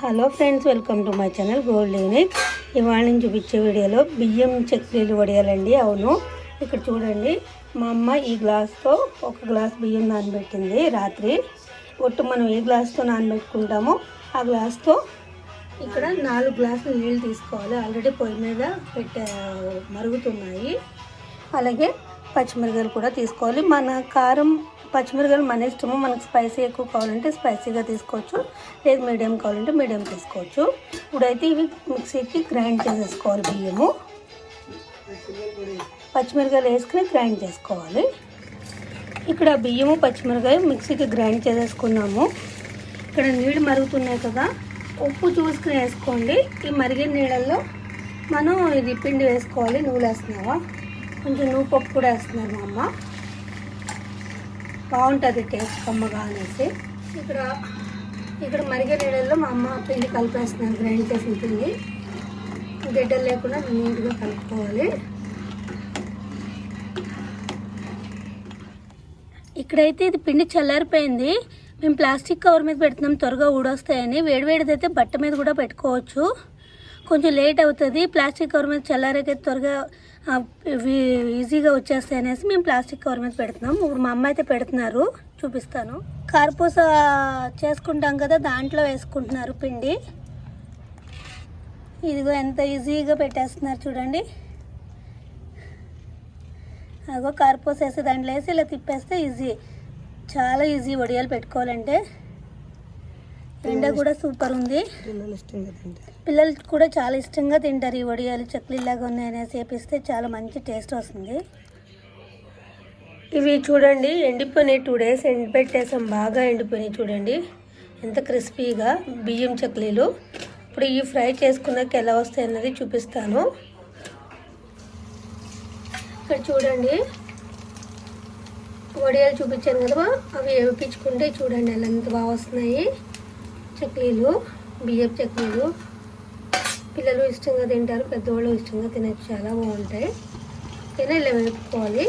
Hello friends welcome to my channel gold unique ఇవాళ నేను చూపించే వీడియోలో బియ్యం చక్రీలు వడియాలండి. అవును ఇక్కడ చూడండి. మా అమ్మ ఈ గ్లాస్తో ఒక గ్లాస్ బియ్యం నానబెట్టింది రాత్రి. ఒట్టు మనం ఏ గ్లాస్తో నానబెట్టుకుంటామో ఆ గ్లాస్తో ఇక్కడ నాలుగు గ్లాసులు నీళ్ళు తీసుకోవాలి. ఆల్రెడీ పొయ్యి మీద పెట్టే మరుగుతున్నాయి. అలాగే పచ్చిమిరకాయలు కూడా తీసుకోవాలి. మన కారం పచ్చిమిరకాయలు మన ఇష్టము మనకు స్పైసీ ఎక్కువ కావాలంటే స్పైసీగా తీసుకోవచ్చు. లేదు మీడియం కావాలంటే మీడియం తీసుకోవచ్చు. ఇప్పుడైతే ఇవి మిక్సీకి గ్రైండ్ చేసేసుకోవాలి బియ్యము. పచ్చిమిరకాయలు వేసుకుని గ్రైండ్ చేసుకోవాలి. ఇక్కడ బియ్యము పచ్చిమిరకాయ మిక్సీకి గ్రైండ్ చేసేసుకున్నాము. ఇక్కడ నీళ్ళు మరుగుతున్నాయి కదా. ఉప్పు చూసుకుని వేసుకోండి. ఈ మరిగిన నీళ్ళల్లో మనం ఇది పిండి వేసుకోవాలి. నువ్వులు వేస్తున్నావా కొంచెం నువ్వు పప్పు కూడా వేస్తున్నారు మా అమ్మ. బాగుంటుంది టేస్ట్ కమ్మగా అనేసి. ఇక్కడ ఇక్కడ మరిగే నీళ్ళల్లో మా అమ్మ పిండి కలిపేస్తున్నారు గ్రైండ్ చేసిన పిండి. గిడ్డలు లేకుండా నీట్గా కలుపుకోవాలి. ఇక్కడైతే ఇది పిండి చల్లారిపోయింది. మేము ప్లాస్టిక్ కవర్ మీద పెడుతున్నాం త్వరగా ఊడొస్తాయని. వేడివేడిదైతే బట్ట మీద కూడా పెట్టుకోవచ్చు. కొంచెం లేట్ అవుతుంది. ప్లాస్టిక్ కవర్ మీద చల్లారైతే త్వరగా ఈజీగా వచ్చేస్తాయి అనేసి మేము ప్లాస్టిక్ కవర్ మీద పెడుతున్నాం. ఇప్పుడు మా అమ్మ అయితే పెడుతున్నారు. చూపిస్తాను. కార్పూస చేసుకుంటాం కదా దాంట్లో వేసుకుంటున్నారు పిండి. ఇదిగో ఎంత ఈజీగా పెట్టేస్తున్నారు చూడండి. అదిగో కార్పూస వేసి దాంట్లో వేసి ఇలా తిప్పేస్తే ఈజీ. చాలా ఈజీ వడియాలు పెట్టుకోవాలంటే. ఎండ కూడా సూపర్ ఉంది. పిల్లలు కూడా చాలా ఇష్టంగా తింటారు ఈ వడియాలు చక్లీలాగా ఉన్నాయనేసి వేపిస్తే చాలా మంచి టేస్ట్ వస్తుంది. ఇవి చూడండి ఎండిపోయినాయి టూ డేస్ ఎండిపెట్టేసాం బాగా ఎండిపోయినాయి చూడండి. ఎంత క్రిస్పీగా బియ్యం చక్లీలు. ఇప్పుడు ఈ ఫ్రై చేసుకున్నాక ఎలా వస్తాయి అన్నది చూపిస్తాను. ఇక్కడ చూడండి వడియాలు చూపించాను కదా అవి వేపించుకుంటే చూడండి ఎలా ఎంత బాగా వస్తున్నాయి. చక్లీలు బియ్యపు చక్లీలు పిల్లలు ఇష్టంగా తింటారు పెద్దవాళ్ళు ఇష్టంగా తినచ్చు చాలా బాగుంటాయి. ఇలా ఇలా వేపుకోవాలి